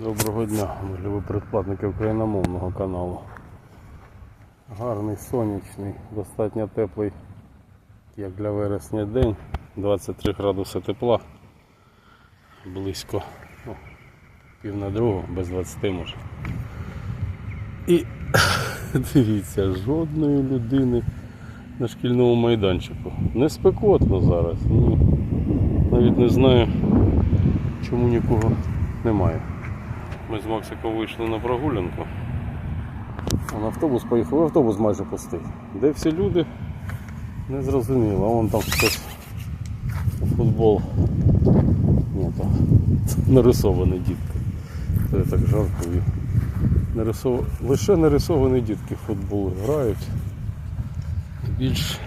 Доброго дня, любі предплатники україномовного каналу. Гарний сонячний, достатньо теплий, як для вересня день. 23 градуси тепла. Близько ну, пів на другу, без 20 може. І дивіться, жодної людини на шкільному майданчику. Не спекотно зараз. Ні. Навіть не знаю, чому нікого немає. Ми з Максиком вийшли на прогулянку. На автобус поїхав, автобус майже пустий. Де всі люди? Не зрозуміло. А вон там хтось футбол. Ні, то нарисовані дітки. То я так жартую. Нарисов... Лише нарисовані дітки в футбол грають. Більш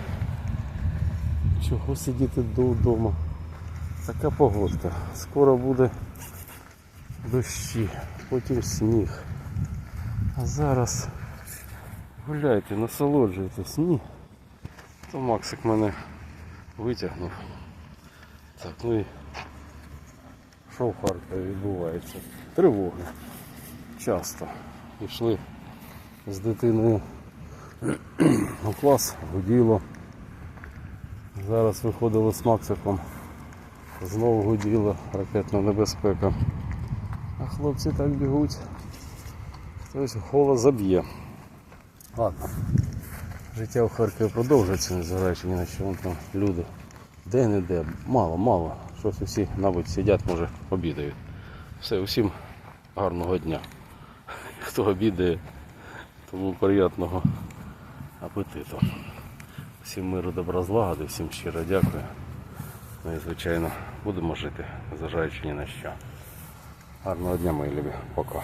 чого сидіти вдома. Така погодка. Скоро буде дощі, потім сніг. А зараз гуляйте, насолоджуйтесь. Ні. То Максик мене витягнув. Так, ну і що в відбувається? Тривоги. Часто. Йшли з дитиною у клас, гуділо. Зараз виходили з Максиком. Знову гуділо, ракетна небезпека. А хлопці так бігуть. Хтось голос заб'є. Ладно. Життя в Харкові продовжується, незважаючи ні на що вон там люди. Де-не-де, мало, мало. Щось усі, мабуть, сидять, може, обідають. Все, усім гарного дня. Хто обідає, тому приємного апетиту. Всім миру, добра, злагоди, всім щиро дякую. Ну і звичайно будемо жити, незважаючи ні на що. Гарного дня, мої любі. Пока.